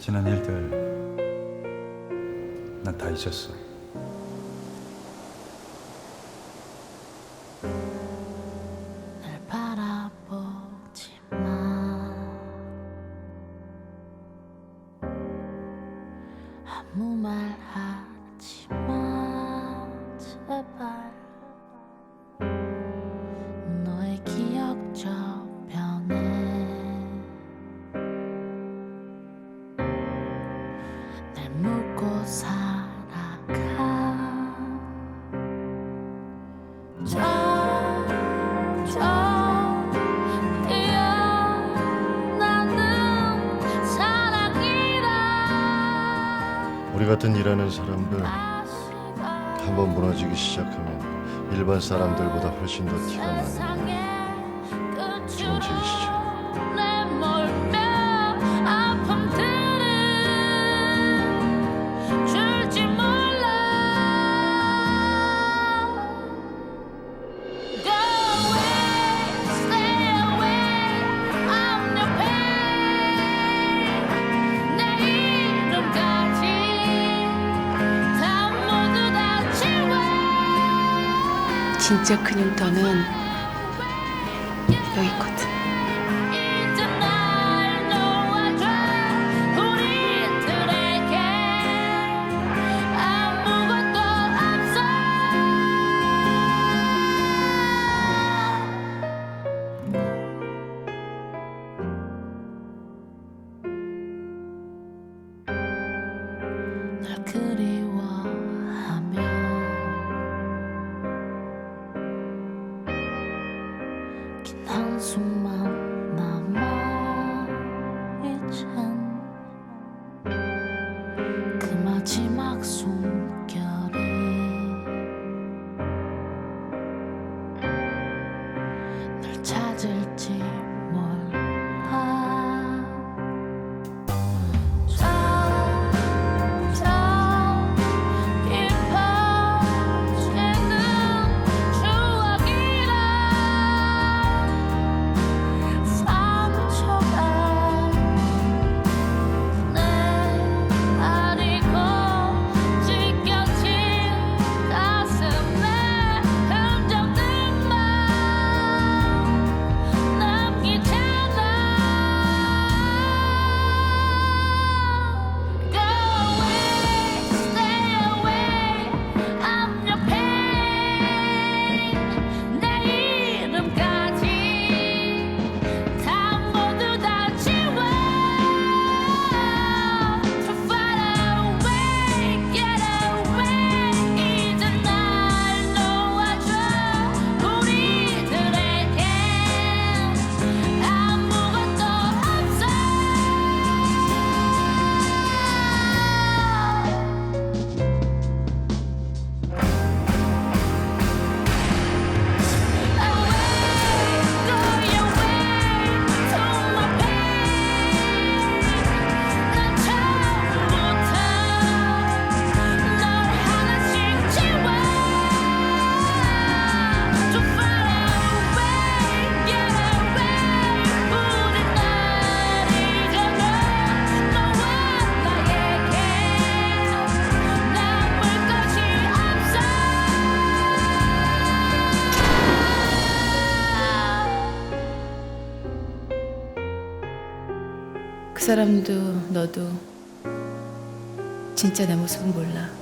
지난 일들 난 다 잊었어. 아무 말 하지 마 같은 일하는 사람들 한번 무너지기 시작하면 일반 사람들보다 훨씬 더 티가 세 진짜 큰 흉터는 여기 있거든. 긴 한숨만 남아 이젠 그 마지막 숨 그 사람도 너도 진짜 내 모습은 몰라.